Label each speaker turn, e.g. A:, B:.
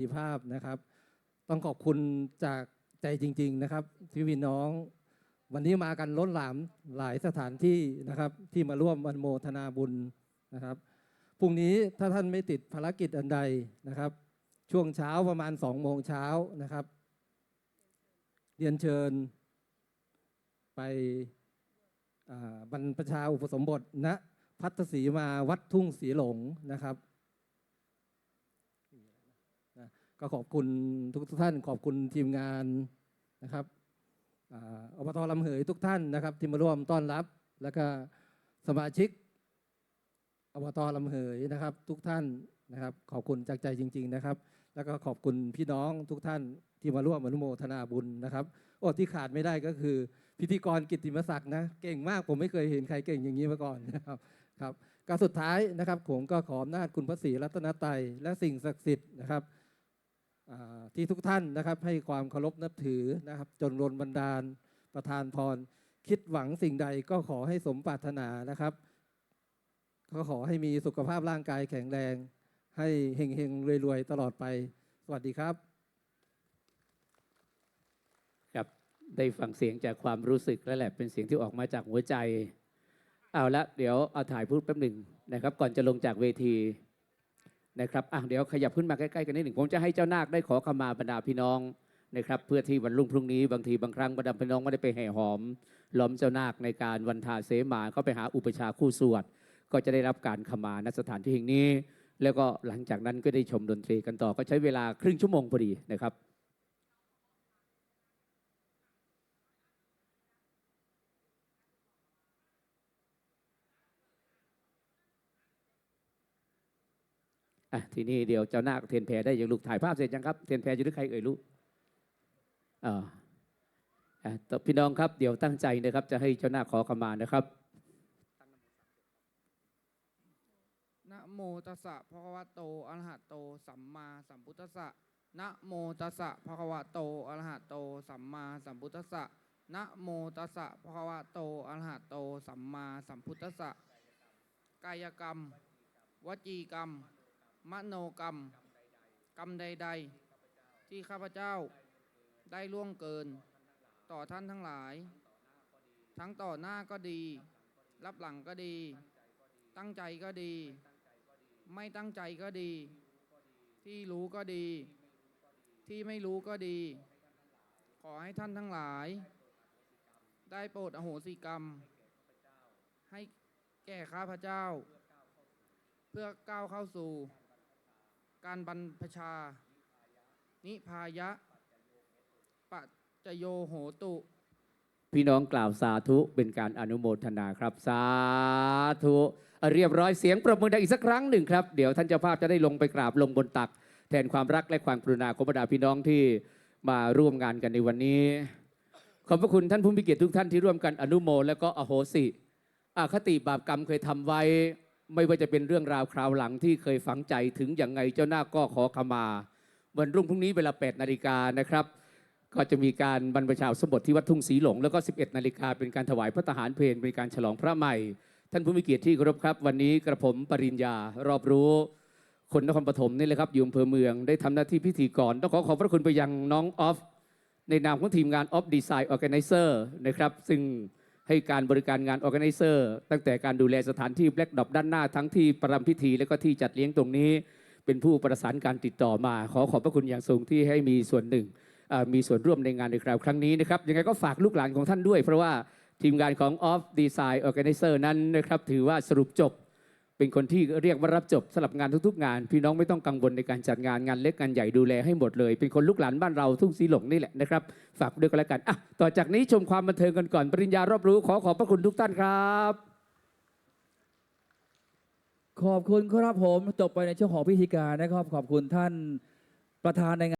A: ดีภาพนะครับ ต้องขอบคุณจากใจจริง ๆนะครับที่พี่น้อง วันนี้มากันล้นหลามหลายสถานที่นะครับ ที่มาร่วมวันโมทนาบุญนะครับพรุ่งนี้ถ้าท่านไม่ติดภารกิจอันใดนะครับ ช่วงเช้าประมาณสองโมงเช้านะครับ เรียนเชิญไปบรรพชาอุปสมบทณพัทธสีมาวัดทุ่งสีหลงนะครับ ก็ขอบคุณทุกท่าน ขอบคุณทีมงานนะครับออบตลำเหยทุกท่านนะครับ ที่มาร่วมต้อนรับ แล้วก็สมาชิกอบตลำเหยนะครับ ทุกท่านนะครับ ขอบคุณจากใจจริง ๆนะครับ แล้วก็ขอบคุณพี่น้องทุกท่านที่มาร่วมอนุโมทนาบุญนะครับโอ้ที่ขาดไม่ได้ก็คือ พิธีกรกิติมศักดิ์นะเก่งมากผมไม่เคยเห็นใครเก่งอย่างนี้มาก่อนนะครับครับการสุดท้ายนะครับผมก็ขออำนาจคุณพระศรีรัตนตรัยและสิ่งศักดิ์สิทธิ์นะครับ ที่ทุกท่านนะครับให้ความเคารพนับถือนะครับ จนรนบันดาลประทานพร คิดหวังสิ่งใดก็ขอให้สมปรารถนานะครับ ก็ขอให้มีสุขภาพร่างกายแข็งแรง ให้เฮงเฮงๆรวยๆ ตลอดไป สวัสดีครับ
B: ครับได้ฟังเสียงจากความรู้สึกแล้วแหละเป็นเสียงที่ออกมาจากหัวใจ เอาละเดี๋ยวเอาถ่ายพูดแป๊บหนึ่งนะครับ ก่อนจะลงจากเวที นะครับอะเดี๋ยวขยับขึ้นมาใกล้ๆกันนิดหนึ่งผมจะให้เจ้านาคได้ขอขมาบรรดาพี่น้องนะครับเพื่อที่วันรุ่งพรุ่งนี้บางทีบางครั้งบรรดาพี่น้องไม่ได้ไปแห่หอม ล้อมเจ้านาคในการวันทาเสมาเข้าไปหาอุปชาคู่สวด ก็จะได้รับการขมาณสถานที่แห่งนี้ แล้วก็หลังจากนั้นก็ได้ชมดนตรีกันต่อก็ใช้เวลาครึ่งชั่วโมงพอดีนะครับ อะทีนี้เดี๋ยวเจ้าหน้าเทียนแพรได้ยังลูกถ่ายภาพเสร็จยังครับเทียนแพรอยู่ด้วยใครเอ่ยลูกอ่าอะต่อพี่น้องครับเดี๋ยวตั้งใจนะครับ จะให้เจ้าหน้าขอขมานะครับ
C: นะโมตัสสะภะคะวะโตอะระหะโต สัมมาสัมพุทธัสสะนะโมตัสสะภะคะวะโตอะระหะโต สัมมาสัมพุทธัสสะนะโมตัสสะภะคะวะโตอะระหะโต สัมมาสัมพุทธัสสะกายกรรม วจีกรรม มโนกรรม กรรมใด ๆ ที่ข้าพเจ้าได้ล่วงเกิน ต่อท่านทั้งหลาย ทั้งต่อหน้าก็ดี รับหลังก็ดี ตั้งใจก็ดี ไม่ตั้งใจก็ดี ที่รู้ก็ดี ที่ไม่รู้ก็ดี ขอให้ท่านทั้งหลาย ได้โปรดอโหสิกรรม ให้แก่ข้าพเจ้า เพื่อก้าวเข้าสู่ การบรรพชา นิพายะปัจจโยโหตุ
B: พี่น้องกล่าวสาธุเป็นการอนุโมทนาครับ สาธุเรียบร้อยเสียงประมือดังอีกสักครั้งหนึ่งครับ เดี๋ยวท่านเจ้าภาพจะได้ลงไปกราบลงบนตัก แทนความรักและความกรุณาของบรรดาพี่น้องที่มาร่วมงานกันในวันนี้ ขอบพระคุณท่านผู้มีเกียรติทุกท่านที่ร่วมกันอนุโมและก็อโหสิอาคติบาปกรรมเคยทำไว้ ไม่ว่าจะเป็นเรื่องราวคราวหลังที่เคยฝังใจถึงอย่างไงเจ้าหน้าก็ขอขมา วันรุ่งพรุ่งนี้เวลา 8 นาฬิกานะครับ ก็จะมีการบรรพชาสมบทที่วัดทุ่งสีหลง แล้วก็ 11 นาฬิกาเป็นการถวายพระทหารเพลเป็นการฉลองพระใหม่ ท่านผู้มีเกียรติที่เคารพครับ วันนี้กระผมปริญญารอบรู้ คนนครปฐมนี่แหละครับอยู่อำเภอเมืองได้ทำหน้าที่พิธีกรต้องขอขอบพระคุณไปยังน้องออฟในนามของทีมงาน Off Design Organizer นะครับซึ่ง ให้การบริการงานออแกไนเซอร์ตั้งแต่การดูแลสถานที่แบล็กดอปด้านหน้าทั้งที่ประรำพิธี และก็ที่จัดเลี้ยงตรงนี้ เป็นผู้ประสานการติดต่อมา ขอขอบพระคุณอย่างสูงที่ให้มีส่วนหนึ่งมีส่วนร่วมในงานในคราวครั้งนี้นะครับยังไงก็ฝากลูกหลานของท่านด้วย เพราะว่าทีมงานของ Off Design Organizer นั้นนะครับถือว่าสรุปจบ เป็นคนที่เรียกว่ารับจบสำหรับงานทุกๆ งาน พี่น้องไม่ต้องกังวลในการจัดงานงานเล็กงานใหญ่ดูแลให้หมดเลย เป็นคนลูกหลานบ้านเราทุ่งสีหลงนี่แหละนะครับ ฝากด้วยกันแล้วกันอะต่อจากนี้ชมความบันเทิงกันก่อนปริญญารอบรู้ขอขอบพระคุณทุกท่านครับ
D: ขอบคุณครับผมจบไปในช่วงของพิธีการนะครับ ขอบคุณท่านประธานในงาน